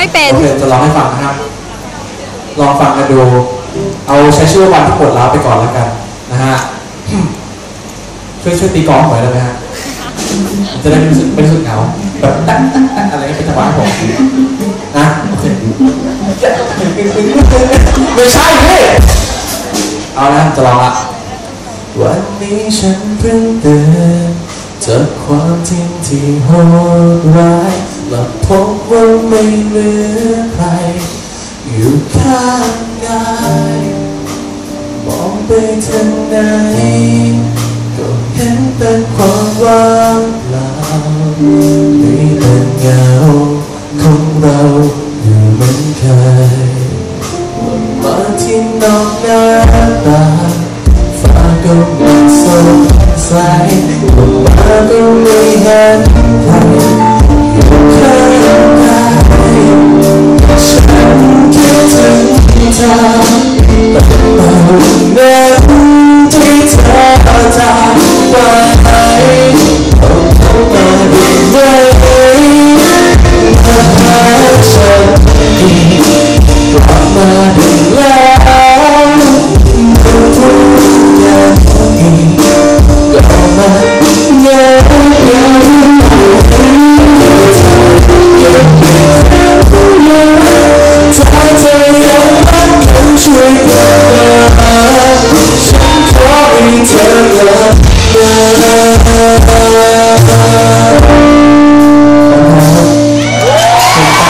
ไม่เป็น โอเคจะร้องให้ฟังนะครับ ลองฟังกันดู เอาใช้ชื่อวันที่ปวดร้าวไปก่อนแล้วกันนะฮะ ช่วยช่วยตีกลองหน่อยได้ไหมฮะ จะได้ไม่รู้สึกไม่รู้สึกเหงาแบบตั้งตั้งตั้งอะไรเป็นจังหวะให้ผมนะโอเคไม่ใช่พี่ เอานะจะลองละวันนี้ฉันเพิ่งเตือนจากความจริงที่โหดร้ายและพบว่า เหลือใคร อยู่ข้างกายมองไปทางไหน ก็เห็นแต่ความว่างเปล่ามีแต่เงาของเราอยู่เหมือนเคยมาที่นอกหน้าตาฟ้าก็ไม่สดใสลมมาก็ไม่เห็น never